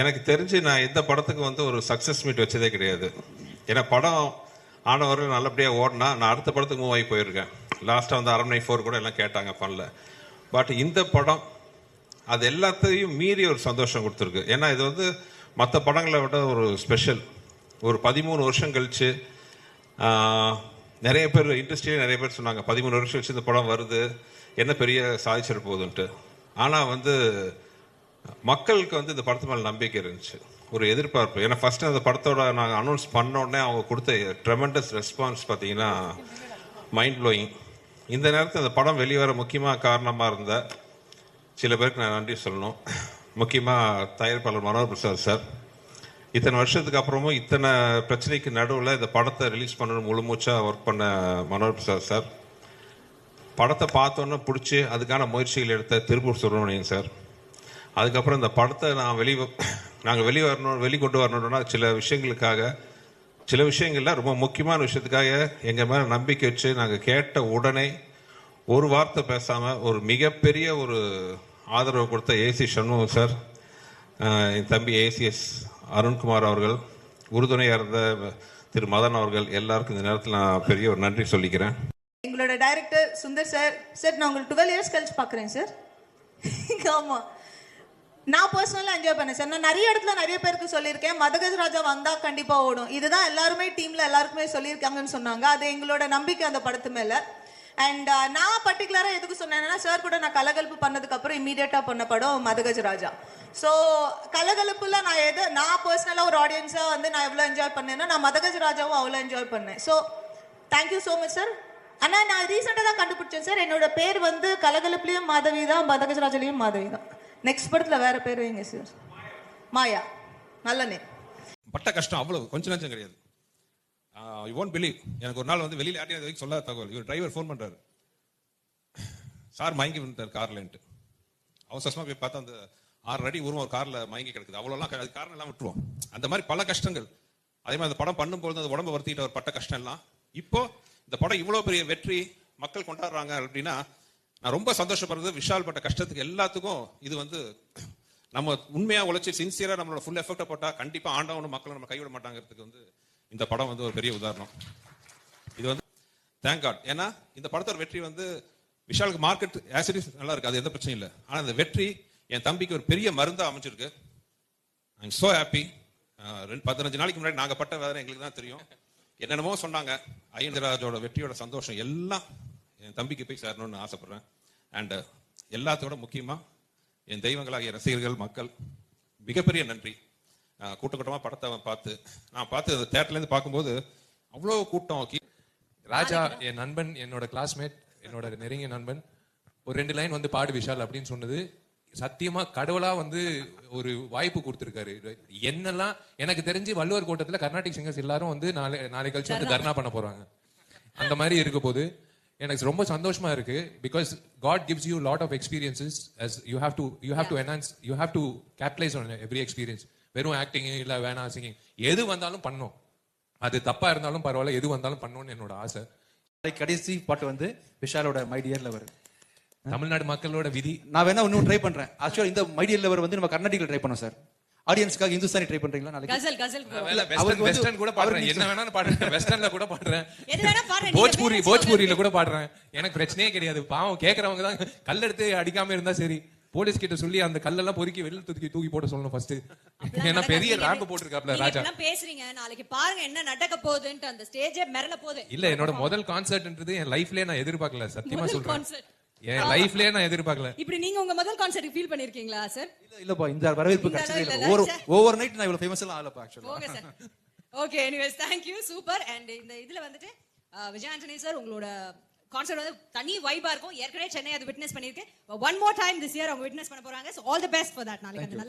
எனக்கு தெரிஞ்சு நான் எந்த படத்துக்கு வந்து ஒரு சக்ஸஸ் மீட் வச்சதே கிடையாது. ஏன்னா படம் ஆனவர்கள் நல்லபடியாக ஓடினா நான் அடுத்த படத்துக்கு மூவ் ஆகி போயிருக்கேன். லாஸ்ட்டாக வந்து அரண்மனை ஃபோர் கூட எல்லாம் கேட்டாங்க பண்ணல பட் இந்த படம் அது எல்லாத்தையும் மீறி ஒரு சந்தோஷம் கொடுத்துருக்கு. ஏன்னா இது வந்து மற்ற படங்களை விட ஒரு ஸ்பெஷல் ஒரு பதிமூணு வருஷம் கழிச்சு நிறைய பேர் இண்டஸ்ட்ரியில நிறைய பேர் சொன்னாங்க பதிமூணு வருஷம் கழிச்சு இந்த படம் வருது என்ன பெரிய சாதிச்சிட போகுதுன்ட்டு. ஆனால் வந்து மக்களுக்கு வந்து இந்த படத்து மேலே நம்பிக்கை இருந்துச்சு. ஒரு எதிர்பார்ப்பு. ஏன்னா ஃபர்ஸ்ட் அந்த படத்தோட நாங்கள் அனௌன்ஸ் பண்ண உடனே அவங்க கொடுத்த ட்ரெமெண்டஸ் ரெஸ்பான்ஸ் பார்த்தீங்கன்னா மைண்ட் ப்ளோயிங் இந்த நேரத்தில் அந்த படம் வெளிவர முக்கியமாக காரணமாக இருந்த சில பேருக்கு நான் நன்றி சொல்லணும். முக்கியமாக தயாரிப்பாளர் மனோகர் பிரசாத் சார். இத்தனை வருஷத்துக்கு அப்புறமும் இத்தனை பிரச்சனைக்கு நடுவில் இந்த படத்தை ரிலீஸ் பண்ணணும் முழுமூச்சாக ஒர்க் பண்ண மனோகர் பிரசாத் சார். படத்தை பார்த்தோன்னே பிடிச்சி அதுக்கான முயற்சிகள் எடுத்த திருப்பூர் சுப்பிரமணியன் சார். அதுக்கப்புறம் இந்த படத்தை நான் வெளி நாங்கள் வெளியே வரணும் வெளிக்கொண்டு வரணும்னா சில விஷயங்களுக்காக சில விஷயங்களில் ரொம்ப முக்கியமான விஷயத்துக்காக எங்கள் மேலே நம்பிக்கை வச்சு நாங்கள் கேட்ட உடனே ஒரு வார்த்தை பேசாமல் ஒரு மிகப்பெரிய ஒரு ஆதரவு கொடுத்த ஏசி சண்முகம் சார் என் தம்பி ஏசிஎஸ் அருண்குமார் அவர்கள் உறுதுணையாக இருந்த திரு மதன் அவர்கள் எல்லாருக்கும் இந்த நேரத்தில் நான் பெரிய ஒரு நன்றி சொல்லிக்கிறேன். எங்களோட டைரக்டர் சுந்தர் சார் சார் நான் உங்களுக்கு டுவெல் இயர்ஸ் கழிச்சு பார்க்குறேன் சார். ஆமாம் நான் பர்சனலாக என்ஜாய் பண்ணேன். சார் நான் நிறைய இடத்துல நிறைய பேருக்கு சொல்லியிருக்கேன். மதகஜ் ராஜா வந்தால் கண்டிப்பாக ஓடும். இதுதான் எல்லாருமே டீமில் எல்லாருக்குமே சொல்லியிருக்காங்கன்னு சொன்னாங்க. அது எங்களோட நம்பிக்கை அந்த படத்து மேலே. அண்ட் uh, நான் பர்டிகுலராக எதுக்கு சொன்னேன்னா சார் கூட நான் கலகலப்பு பண்ணதுக்கப்புறம் இமீடியட்டாக பண்ண படம் மதகஜ ராஜா. ஸோ கலகலப்புல நான் எது நான் பர்சனலாக ஒரு ஆடியன்ஸாக வந்து நான் எவ்வளோ என்ஜாய் பண்ணேன்னா நான் மதகஜ் ராஜாவும் அவ்வளோ என்ஜாய் பண்ணேன். So thank you so much sir அண்ணா நான் ரீசெண்டாக தான் கண்டுபிடிச்சேன் சார் என்னோட பேர் வந்து கலகலப்புலையும் மாதவி தான் மதகஜராஜலையும் மாதவி தான் நெக்ஸ்ட் படத்தில் வேற பேர் வைங்க சார் மாயா. நல்ல நேம் பட்ட கஷ்டம் அவ்வளவு. கொஞ்சம் நஞ்சம் கிடையாது. யூ ஒன்ட் பிலீவ் எனக்கு ஒரு நாள் வந்து வெளியில் யார்ட்டையும் இது வரைக்கும் சொல்லாத தகவல். இவர் டிரைவர் ஃபோன் பண்றாரு. சார் மயங்கி விட்டார் கார்லன்ட்டு. அவசரமா போய் பார்த்தா அந்த ஆறு அடி உருவம் ஒரு கார்ல மயங்கி கிடக்குது. அவ்வளோலாம் அது காரணம் எல்லாம் விட்டுருவோம். அந்த மாதிரி பல கஷ்டங்கள். அதே மாதிரி அந்த படம் பண்ணும்போது அந்த உடம்பு வருத்திக்கிட்ட ஒரு பட்ட கஷ்டம் எல்லாம் இப்போ இந்த படம் இவ்வளோ பெரிய வெற்றி மக்கள் கொண்டாடுறாங்க அப்படின்னா நான் ரொம்ப சந்தோஷப்படுறது விஷால் பட்ட கஷ்டத்துக்கு எல்லாத்துக்கும் இது வந்து நம்ம உண்மையாக உழைச்சி சின்சியராக நம்மளோட ஃபுல் எஃபெக்டை போட்டால் கண்டிப்பாக ஆண்டவனும் மக்களும் நம்ம கைவிட மாட்டாங்கிறதுக்கு வந்து இந்த படம் வந்து ஒரு பெரிய உதாரணம். இது வந்து தேங்க் காட் ஏன்னா இந்த படத்தோட வெற்றி வந்து விஷாலுக்கு மார்க்கெட் ஆசிடிஸ் நல்லா இருக்கு. அது எந்த பிரச்சனையும் இல்லை. ஆனால் இந்த வெற்றி என் தம்பிக்கு ஒரு பெரிய மருந்தாக அமைஞ்சிருக்கு. ஐ சோ ஹாப்பி ரெண்டு பதினஞ்சு நாளைக்கு முன்னாடி நாங்கள் பட்ட வேதனை எங்களுக்கு தான் தெரியும். என்னென்னமோ சொன்னாங்க. ஐயந்தராஜோட வெற்றியோட சந்தோஷம் எல்லாம் என் தம்பிக்கு போய் சேரணும்னு ஆசைப்படுறேன். அண்ட் எல்லாத்தோட முக்கியமா என் தெய்வங்களாகிய ரசிகர்கள் மக்கள் மிகப்பெரிய நன்றி. அஹ், கூட்ட கூட்டமா படத்தை பார்த்து நான் பார்த்து அந்த தேட்டர்ல இருந்து பார்க்கும்போது அவ்வளோ கூட்டம் கீ- ராஜா என் நண்பன் என்னோட கிளாஸ்மேட் என்னோட நெருங்கிய நண்பன் ஒரு ரெண்டு லைன் வந்து பாடு விஷால் அப்படின்னு சொன்னது சத்தியமா கடவுளா வந்து ஒரு வாய்ப்பு கொடுத்திருக்காரு. என்னெல்லாம் எனக்கு தெரிஞ்சு வள்ளுவர் கோட்டத்துல கர்நாடிக் சிங்கர்ஸ் எல்லாரும் வந்து நாளை நாளை கழிச்சு வந்து தர்ணா பண்ண போறாங்க. அந்த மாதிரி இருக்க போது எனக்கு ரொம்ப சந்தோஷமா இருக்கு. Because God gives you lot of experiences as you have to you have to enhance you have to capitalise on every experience வெறும் ஆக்டிங் இல்ல வேணா சிங்கிங் எது வந்தாலும் பண்ணும். அது தப்பா இருந்தாலும் பரவாயில்ல எது வந்தாலும் பண்ணணும்னு என்னோட ஆசை. நாளைக்கு கடைசி பாட்டு வந்து விஷாலோட மைடியர் லவர் தமிழ்நாடு மக்களோட விதி. நான் வேணா இன்னும் ட்ரை பண்றேன். ஆக்சுவலா இந்த மைடியர் லவர் வந்து நம்ம கர்நாடிக்ல ட்ரை பண்ணோம் சார் ஆடியன்ஸ்க்காக இந்துஸ்தானி ட்ரை பண்றீங்களா நாளைக்கு? கசல் வெஸ்டர்ன் கூட. பாடுறேன். என்ன வேணாலும் பாடுறேன். வெஸ்டர்ன்ல கூட பாடுறேன். எது வேணா பாடுறேன். போஜ்பூரி பேரை போஜ்பூரியில. கூட பாடுறேன். எனக்கு பிரச்சனையே கிடையாது. பாவம் கேக்குறவங்க தான் கல் எடுத்து அடிக்காம இருந்தா சரி. போலீஸ் கிட்ட சொல்லி அந்த கல்லெல்லாம் பொறுக்கி வெளில தூக்கி தூக்கி போட சொல்லணும் ஃபர்ஸ்ட் ஏன்னா பெரிய. ரேம்ப் போட்டிருக்காப்ல நீங்க ராஜா. பேசுறீங்க. நாளைக்கு பாருங்க என்ன நடக்க போகுதுன்ட்டு அந்த ஸ்டேஜே மிரள போகுது. இல்ல என்னோட முதல் கான்சர்ட்ன்றது என் லைஃப்லயே நான் எதிர்பார்க்கல. சத்தியமா சொல்றேன். concert. என் லைஃப்லயே நான் எதிர்பார்க்கல. இப்படி நீங்க உங்க முதல் கான்சர்ட் ஃபீல் பண்ணிருக்கீங்களா சார் இல்ல இல்லப்பா இந்த வரவேற்பு கிடைச்சதே ஓவர் நைட் நான் இவ்வளவு ஃபேமஸ் எல்லாம் ஆகலப்பா ஆக்சுவலா okay sir okay anyways thank you super and இந்த இதுல வந்துட்டு விஜய் ஆண்டனி சார் உங்களோட கான்சர்ட் வந்து தனி வைபா இருக்கும். ஏற்கனவே சென்னை அது விட்னஸ் பண்ணிருக்கு one more time this year அவங்க விட்னஸ் பண்ண போறாங்க. So all the best for that நாளைக்கு